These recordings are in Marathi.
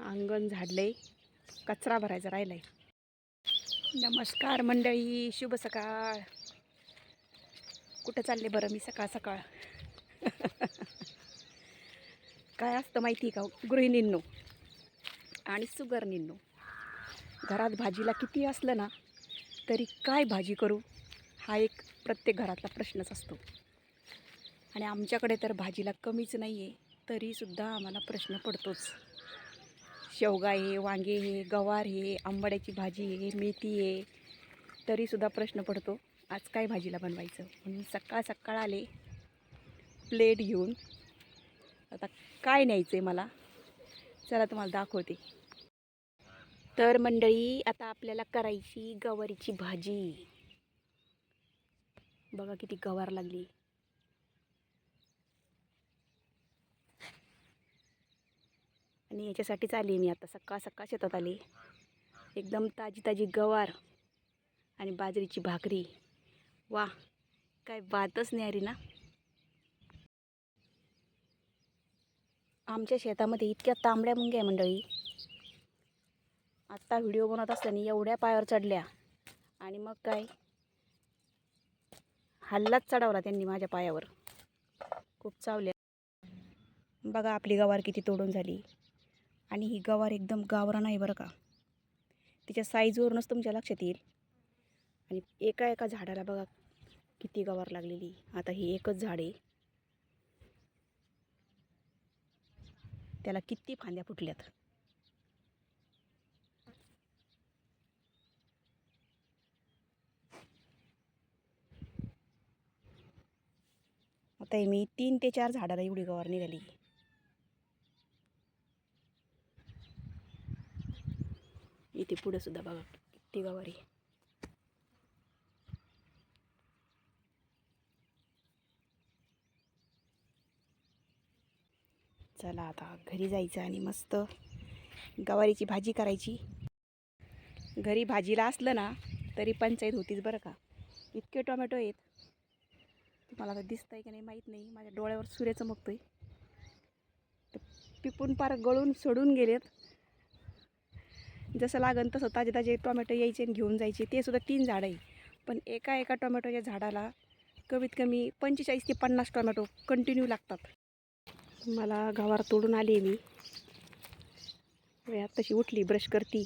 अंगण झाडलंय. कचरा भरायचा राहिलाय. नमस्कार मंडळी शुभ सकाळ. कुठं चालले बरं मी सकाळ सकाळ? काय असतं माहिती का? गृहिणींनो आणि सुगरणींनो घरात भाजीला किती असलं ना तरी काय भाजी करू? हा एक प्रत्येक घरातला प्रश्नच असतो. आणि आमच्याकडे तर भाजीला कमीच नाही आहे तरीसुद्धा आम्हाला प्रश्न पडतोच. शेवगा आहे वांगे हे गवार हे आंबाड्याची भाजी आहे मेथी आहे तरीसुद्धा प्रश्न पडतो आज काय भाजीला बनवायचं? म्हणून सकाळ सकाळ आले प्लेट घेऊन. आता काय न्यायचं आहे मला? चला तुम्हाला दाखवते. तर मंडळी आता आपल्याला करायची गवारीची भाजी. बघा किती गवार लागली. आणि याच्यासाठीच आली मी आता. सकाळ सकाळ शेतात आली. एकदम ताजी ताजी गवार आणि बाजरीची भाकरी. वा काय बातच नाही ना? आमच्या शेतामध्ये इतक्या तांबड्या मुंग्या आहे मंडळी. आत्ता व्हिडिओ बनवत असताना एवढ्या पायावर चढल्या. आणि मग काय? हल्लाच चढवला त्यांनी माझ्या पायावर. खूप चावल्या. बघा आपली गवार किती तोडून झाली. आणि ही गवार एकदम गावरा नाही बरं का. तिच्या साईजवरूनच तुमच्या लक्षात येईल. आणि एका एका झाडाला बघा किती गवार लागलेली. आता ही एकच झाड आहे. त्याला किती फांद्या फुटल्यात. आता मी तीन ते चार झाडाला एवढी गवार निघाली इथे पुढे सुद्धा बघा. किती गवारी. चला आता घरी जायचं आणि मस्त गवारीची भाजी करायची. घरी भाजीला असलं ना तरी पंचायत होतीच बरं का. इतके टोमॅटो आहेत. तुम्हाला आता दिसतं आहे का नाही माहीत नाही. माझ्या डोळ्यावर सूर्य चमकतोय. तर पिपून पार गळून सोडून गेलेत. जसं लागन तसं ताजे ताजे टोमॅटो यायचे आणि घेऊन जायचे. ते सुद्धा तीन झाडं आहे. पण एका एका टोमॅटोच्या झाडाला कमीत कमी पंचेचाळीस ते पन्नास टोमॅटो कंटिन्यू लागतात. मला गवार तोडून आली मी. वेळात तशी उठली ब्रश करती.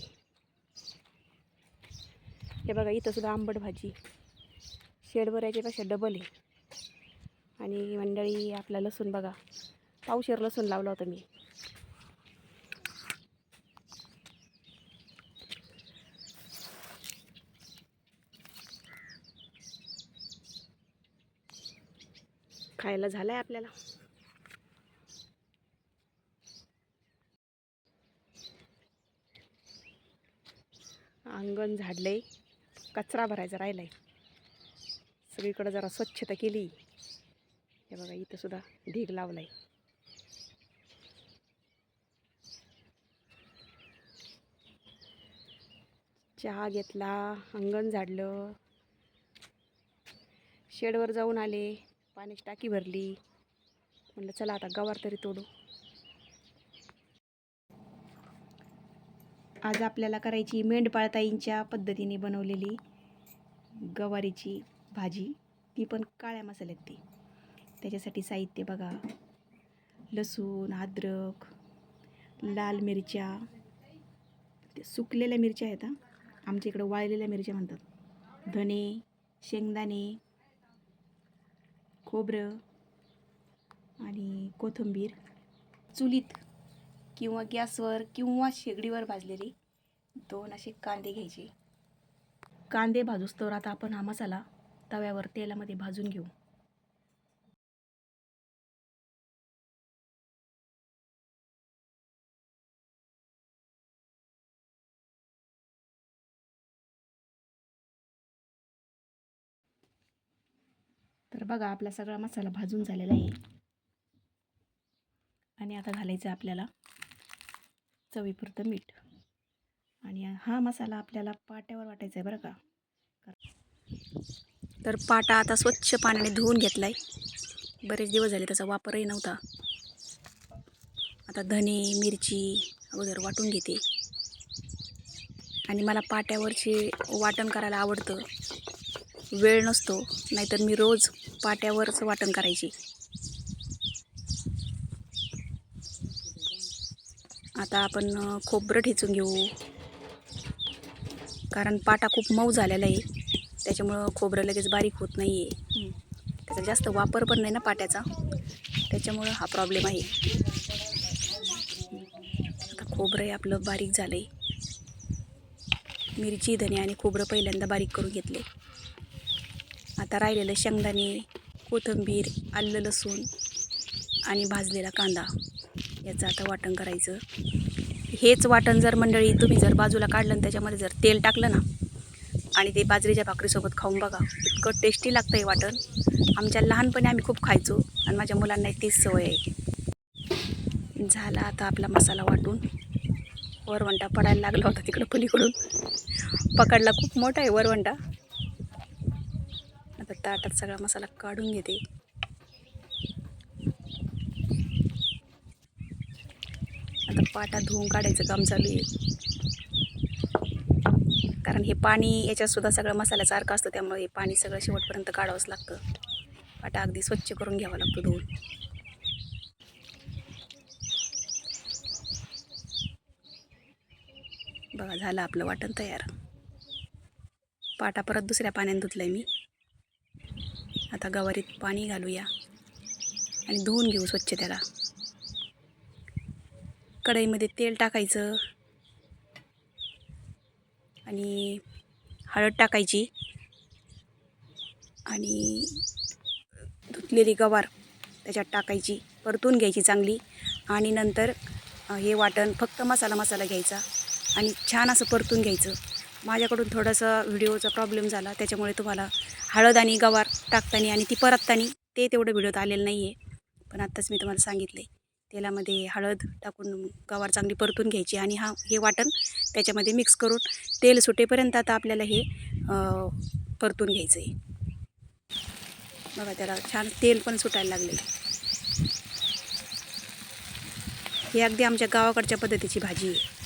हे बघा इथं सुद्धा आंबट भाजी. शेडभऱ्याचे याच्यापेक्षा डबल आहे. आणि मंडळी आपला लसूण बघा. पावशेर लसूण लावला होता मी. खायला झालंय आपल्याला. अंगण झाडलंय कचरा भरायचा राहिलाय. सगळीकडं जरा स्वच्छता केली. हे बघा इथं सुद्धा ढीग लावलाय. चहा घेतला अंगण झाडलं. शेडवर जाऊन आले. पाण्याची टाकी भरली. म्हणलं चला आता गवार तरी तोडू. आज आपल्याला करायची मेंढपाळताईंच्या पद्धतीने बनवलेली गवारीची भाजी. ती पण काळ्या मसाल्यात ती. त्याच्यासाठी साहित्य बघा. लसूण अद्रक लाल मिरच्या. ते सुकलेल्या मिरच्या आहेत आमच्या इकडं वाळलेल्या मिरच्या म्हणतात. धने शेंगदाणे खोबरं आणि कोथिंबीर चुलीत किंवा गॅसवर किंवा शेगडीवर भाजलेली दोन असे कांदे घ्यायचे. कांदे भाजूस तर आता आपण हा मसाला तव्यावर तेलामध्ये भाजून घेऊ. तर बघा आपला सगळा मसाला भाजून झालेला आहे. आणि आता घालायचं आपल्याला चवीपुरतं मीठ. आणि हा मसाला आपल्याला पाट्यावर वाटायचा आहे बरं का. तर पाटा आता स्वच्छ पाण्याने धुवून घेतला आहे बरेच दिवस झाले त्याचा वापरही नव्हता. आता धने मिरची अगोदर वाटून घेते. आणि मला पाट्यावरचे वाटण करायला आवडतं. वेळ नसतो नाहीतर मी रोज पाट्यावरच वाटण करायची. आता आपण खोबरं ठेचून घेऊ. कारण पाटा खूप मऊ झालेला आहे. त्याच्यामुळं खोबरं लगेच बारीक होत नाही आहे त्याचा जास्त वापर पण नाही ना पाट्याचा. त्याच्यामुळं हा प्रॉब्लेम आहे. आता खोबरं आहे आपलं बारीक झालं आहे मिरची धने आणि खोबरं पहिल्यांदा बारीक करून घेतले. आता राहिलेलं शेंगदाणे कोथिंबीर आलं लसूण आणि भाजलेला कांदा. याचं आता वाटण करायचं. हेच वाटण जर मंडळी तुम्ही जर बाजूला काढलं आणि त्याच्यामध्ये जर तेल टाकलं ना आणि ते बाजरीच्या भाकरीसोबत खाऊन बघा इतकं टेस्टी लागतं हे वाटण. आमच्या लहानपणी आम्ही खूप खायचो आणि माझ्या मुलांना तीच सवय आहे. झाला आता आपला मसाला वाटून. वरवंटा पडायला लागला होता तिकडं पलीकडून. पकडला खूप मोठा आहे वरवंटा. ताटात सगळा मसाला काढून घेते. आता पाटा धुवून काढायचं काम चालू आहे. कारण हे पाणी याच्यात सुद्धा सगळं मसाल्यासारखं असतं त्यामुळे हे पाणी सगळं शेवटपर्यंत काढावंच लागतं. पाटा अगदी स्वच्छ करून घ्यावा लागतो धुवून. बघा झालं आपलं वाटण तयार. पाटा परत दुसऱ्या पाण्यात धुतलं आहे मी. आता गवारीत पाणी घालूया आणि धुवून घेऊ स्वच्छ त्याला कढईमध्ये तेल टाकायचं आणि हळद टाकायची आणि धुतलेली गवार त्याच्यात टाकायची परतून घ्यायची चांगली आणि नंतर हे वाटण फक्त मसाला मसाला घ्यायचा आणि छान असं परतून घ्यायचं. माझ्याकडून थोडासा व्हिडिओचा प्रॉब्लेम झाला त्याच्यामुळे तुम्हाला हळद आणि गवार टाकताना आणि ती परतताना ते तेवढं व्हिडिओत आलेलं नाही आहे पण आत्ताच मी तुम्हाला सांगितले तेलामध्ये हळद टाकून गवार चांगली परतून घ्यायची आणि हा हे वाटण त्याच्यामध्ये मिक्स करून तेल सुटेपर्यंत आता आपल्याला हे परतून घ्यायचं आहे बघा त्याला छान तेल पण सुटायला लागले ही अगदी आमच्या गावाकडच्या पद्धतीची भाजी आहे.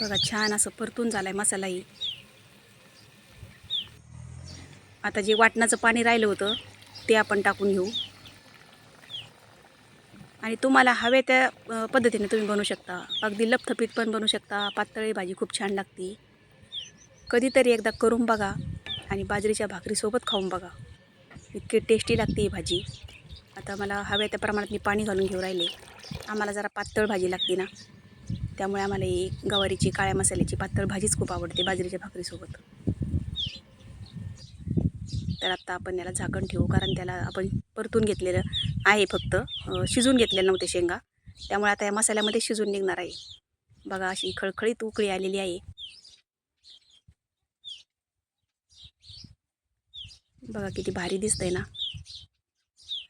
बघा छान असं परतून झालाय मसालाही. आता जे वाटणाचं पाणी राहिलं होतं ते आपण टाकून घेऊ. आणि तुम्हाला हवे त्या पद्धतीने तुम्ही बनवू शकता. अगदी लपथपीत पण बनवू शकता. पातळी भाजी खूप छान लागते. कधीतरी एकदा करून बघा आणि बाजरीच्या भाकरीसोबत खाऊन बघा. इतकी टेस्टी लागते ही भाजी. आता मला हव्या त्या प्रमाणात मी पाणी घालून घेऊ राहिले. आम्हाला जरा पातळ भाजी लागते ना. त्यामुळे आम्हाला ही गवारीची काळ्या मसाल्याची पातळ भाजीच खूप आवडते बाजरीच्या भाकरीसोबत. तर आत्ता आपण याला झाकण ठेवू कारण त्याला आपण परतून घेतलेलं आहे फक्त. शिजून घेतलेलं नव्हते शेंगा. त्यामुळे आता या मसाल्यामध्ये शिजून निघणार आहे. बघा अशी खळखळीत उकळी आलेली आहे. बघा किती भारी दिसतंय ना.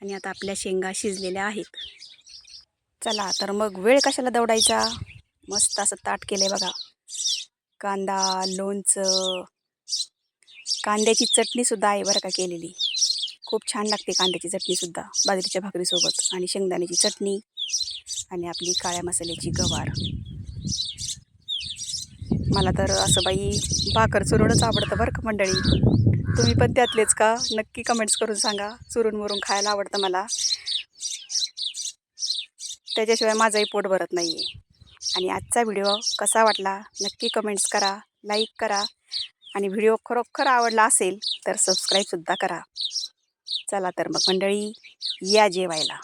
आणि आता आपल्या शेंगा शिजलेल्या आहेत. चला तर मग वेळ कशाला दौडायचा? मस्त असं ताट केलं आहे बघा. कांदा लोणचं कांद्याची चटणीसुद्धा आहे बरं का केलेली. खूप छान लागते कांद्याची चटणीसुद्धा बाजरीच्या भाकरीसोबत आणि शेंगदाण्याची चटणी आणि आपली काळ्या मसाल्याची गवार. मला तर असं बाई भाकर चुरणच आवडतं बरं का मंडळी. तुम्ही पण त्यातलेच का? नक्की कमेंट्स करून सांगा. चुरून मुरून खायला आवडतं मला. त्याच्याशिवाय माझंही पोट भरत नाही आहे आणि आजचा व्हिडिओ कसा वाटला नक्की कमेंट्स करा लाईक करा आणि व्हिडिओ खरोखर आवडला असेल तर सबस्क्राईबसुद्धा करा. चला तर मग मंडळी या जेवायला.